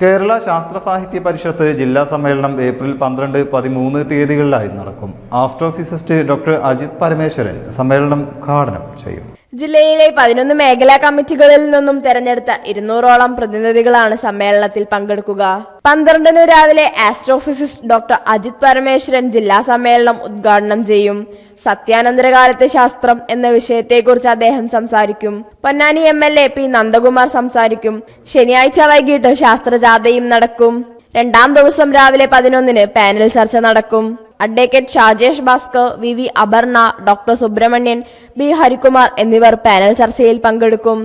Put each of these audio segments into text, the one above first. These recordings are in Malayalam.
കേരള ശാസ്ത്ര സാഹിത്യ പരിഷത്ത് ജില്ലാ സമ്മേളനം ഏപ്രിൽ പന്ത്രണ്ട് പതിമൂന്ന് തീയതികളിലായി നടക്കും. ആസ്ട്രോഫിസിസ്റ്റ് ഡോക്ടർ അജിത് പരമേശ്വരൻ സമ്മേളനം ഉദ്ഘാടനം ചെയ്യും. ജില്ലയിലെ പതിനൊന്ന് മേഖലാ കമ്മിറ്റികളിൽ നിന്നും തെരഞ്ഞെടുത്ത ഇരുന്നൂറോളം പ്രതിനിധികളാണ് സമ്മേളനത്തിൽ പങ്കെടുക്കുക. പന്ത്രണ്ടിന് രാവിലെ ആസ്ട്രോഫിസിസ്റ്റ് ഡോക്ടർ അജിത് പരമേശ്വരൻ ജില്ലാ സമ്മേളനം ഉദ്ഘാടനം ചെയ്യും. സത്യാനന്തരകാലത്തെ ശാസ്ത്രം എന്ന വിഷയത്തെക്കുറിച്ച് അദ്ദേഹം സംസാരിക്കും. Ponnani M L A P Nandakumar സംസാരിക്കും. ശനിയാഴ്ച വൈകിട്ട് ശാസ്ത്രജാഥയും നടക്കും. രണ്ടാം ദിവസം രാവിലെ പതിനൊന്നിന് പാനൽ ചർച്ച നടക്കും. Advocate Shajesh Bhaskar V V Aparna doctor Subramanian B Harikumar എന്നിവർ പാനൽ ചർച്ചയിൽ പങ്കെടുക്കും.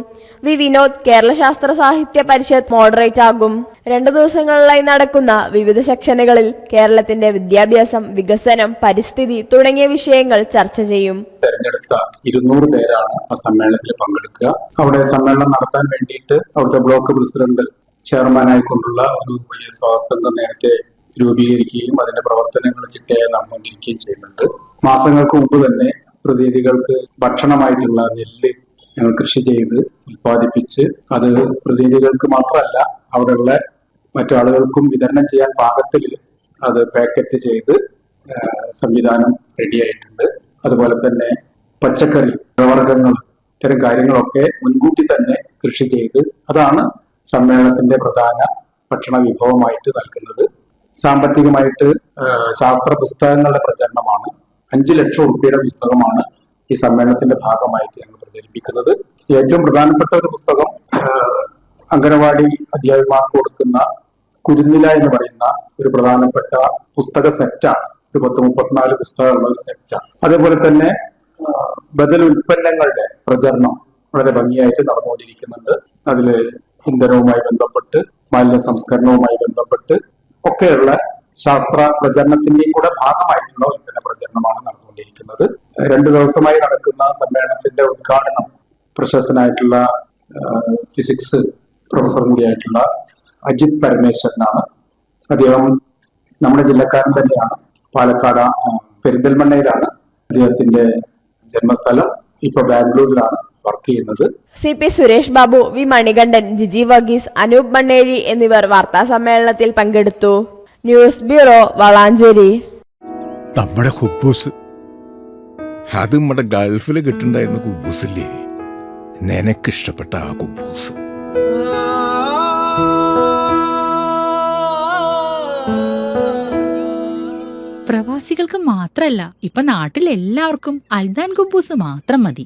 വി വിനോദ് കേരള ശാസ്ത്ര സാഹിത്യ പരിഷത്ത് മോഡറേറ്റ് ആകും. രണ്ടു ദിവസങ്ങളിലായി നടക്കുന്ന വിവിധ സെക്ഷനുകളിൽ കേരളത്തിന്റെ വിദ്യാഭ്യാസം വികസനം പരിസ്ഥിതി തുടങ്ങിയ വിഷയങ്ങൾ ചർച്ച ചെയ്യും. തെരഞ്ഞെടുത്ത ഇരുന്നൂറ് പേരാണ് ആ സമ്മേളനത്തിൽ പങ്കെടുക്കുക. അവിടെ സമ്മേളനം നടത്താൻ വേണ്ടിയിട്ട് അവിടുത്തെ ബ്ലോക്ക് പ്രസിഡന്റ് ചെയർമാനായിക്കൊണ്ടുള്ള ഒരു വലിയ സ്വാസംഗം നേരത്തെ രൂപീകരിക്കുകയും അതിന്റെ പ്രവർത്തനങ്ങൾ ചിട്ടയായി നടന്നുകൊണ്ടിരിക്കുകയും ചെയ്യുന്നുണ്ട്. മാസങ്ങൾക്ക് മുമ്പ് തന്നെ പ്രതിനിധികൾക്ക് ഭക്ഷണമായിട്ടുള്ള നെല്ല് ഞങ്ങൾ കൃഷി ചെയ്ത് ഉൽപ്പാദിപ്പിച്ച് അത് പ്രതിനിധികൾക്ക് മാത്രമല്ല അവിടെയുള്ള മറ്റു ആളുകൾക്കും വിതരണം ചെയ്യാൻ പാകത്തിൽ അത് പാക്കറ്റ് ചെയ്ത് സംവിധാനം റെഡിയായിട്ടുണ്ട് അതുപോലെ തന്നെ പച്ചക്കറി വർഗങ്ങൾ ഇത്തരം കാര്യങ്ങളൊക്കെ മുൻകൂട്ടി തന്നെ കൃഷി ചെയ്ത് അതാണ് സമ്മേളനത്തിന്റെ പ്രധാന ഭക്ഷണ വിഭവമായിട്ട് നൽകുന്നത്. സാമ്പത്തികമായിട്ട് ശാസ്ത്ര പുസ്തകങ്ങളുടെ പ്രചരണമാണ്. അഞ്ചു ലക്ഷം ഉറുപ്പിയുടെ പുസ്തകമാണ് ഈ സമ്മേളനത്തിന്റെ ഭാഗമായിട്ട് ഞങ്ങൾ പ്രചരിപ്പിക്കുന്നത്. ഏറ്റവും പ്രധാനപ്പെട്ട ഒരു പുസ്തകം അംഗനവാടി അധ്യാപകന്മാർക്ക് കൊടുക്കുന്ന കുരുന്നില എന്ന് പറയുന്ന ഒരു പ്രധാനപ്പെട്ട പുസ്തക സെറ്റാണ്. ഒരു പത്ത് മുപ്പത്തിനാല് പുസ്തകമുള്ള ഒരു സെറ്റാണ്. അതേപോലെ തന്നെ ബദൽ ഉൽപ്പന്നങ്ങളുടെ പ്രചരണം വളരെ ഭംഗിയായിട്ട് നടന്നുകൊണ്ടിരിക്കുന്നുണ്ട്. അതിൽ ഇന്ധനവുമായി ബന്ധപ്പെട്ട് മാലിന്യ സംസ്കരണവുമായി ബന്ധപ്പെട്ട് ഒക്കെയുള്ള ശാസ്ത്ര പ്രചരണത്തിന്റെയും കൂടെ ഭാഗമായിട്ടുള്ള ഉൽപ്പന്ന പ്രചരണമാണ് നടന്നുകൊണ്ടിരിക്കുന്നത്. രണ്ടു ദിവസമായി നടക്കുന്ന സമ്മേളനത്തിന്റെ ഉദ്ഘാടനം പ്രശസ്തനായിട്ടുള്ള ഫിസിക്സ് പ്രൊഫസർ കൂടിയായിട്ടുള്ള അജിത് പരമേശ്വരനാണ്. അദ്ദേഹം നമ്മുടെ ജില്ലക്കാരൻ തന്നെയാണ്. പാലക്കാട് പെരിന്തൽമണ്ണയിലാണ് അദ്ദേഹത്തിന്റെ ജന്മസ്ഥലം. ഇപ്പൊ ബാംഗ്ലൂരിലാണ്. വർക്ക് ചെയ്യുന്നത്. C P Suresh Babu V Manikandan Giji Varghese Anoop Manneri എന്നിവർ വാർത്താ സമ്മേളനത്തിൽ പങ്കെടുത്തു. News bureau Valanchery. നമ്മുടെ ഹുബൂസ് അത് നമ്മുടെ ഗൾഫിൽ കിട്ടുണ്ടായിരുന്ന കുബൂസില്ലേ? നിനക്കിഷ്ടപ്പെട്ട ആ കുബൂസ്. പ്രവാസികൾക്ക് മാത്രല്ല ഇപ്പൊ നാട്ടിൽ എല്ലാവർക്കും അൽദാൻ കുബൂസ് മാത്രം മതി.